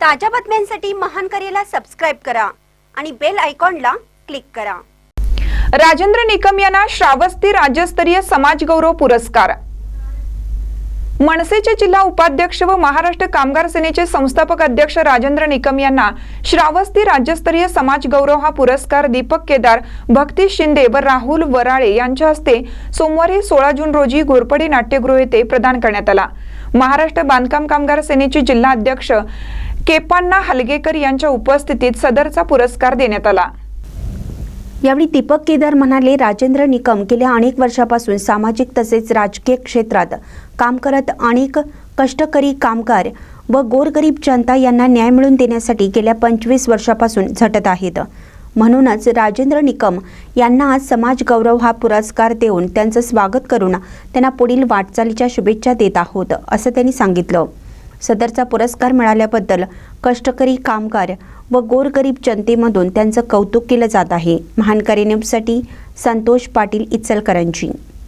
ताज्या बातम्यांसाठी महान करेला सबस्क्राईब करा आणि बेल आयकॉनला क्लिक करा. राजेंद्र निकम यांना श्रावस्ती राज्यस्तरीय समाज गौरव पुरस्कार. मनसेचे जिल्हा उपाध्यक्ष व महाराष्ट्र कामगार सेनेचे संस्थापक अध्यक्ष राजेंद्र निकम यांना श्रावस्ती राज्यस्तरीय समाज गौरव हा पुरस्कार दीपक केदार भक्ती शिंदे व राहुल वराळे यांच्या हस्ते सोमवारी सोळा जून रोजी घोरपडी नाट्यगृह येथे प्रदान करण्यात आला. महाराष्ट्र बांधकाम कामगार सेनेचे जिल्हा अध्यक्ष केपान्ना हलगेकर यांच्या उपस्थितीत सदरचा पुरस्कार देण्यात आला. यावेळी दीपक केदार म्हणाले राजेंद्र निकम गेल्या अनेक वर्षापासून सामाजिक तसेच राजकीय क्षेत्रात काम करत अनेक कष्टकरी कामगार व गोरगरीब जनता यांना न्याय मिळवून देण्यासाठी गेल्या पंचवीस वर्षापासून झटत आहेत. म्हणूनच राजेंद्र निकम यांना आज समाज गौरव हा पुरस्कार देऊन त्यांचं स्वागत करून त्यांना पुढील वाटचालीच्या शुभेच्छा देत आहोत असं त्यांनी सांगितलं. सदरचा पुरस्कार मिळाल्याबद्दल कष्टकरी कामगार व गोरगरीब जनतेमधून त्यांचं कौतुक केलं जात आहे. महानकारी न्यूजसाठी संतोष पाटील इचलकरंजी.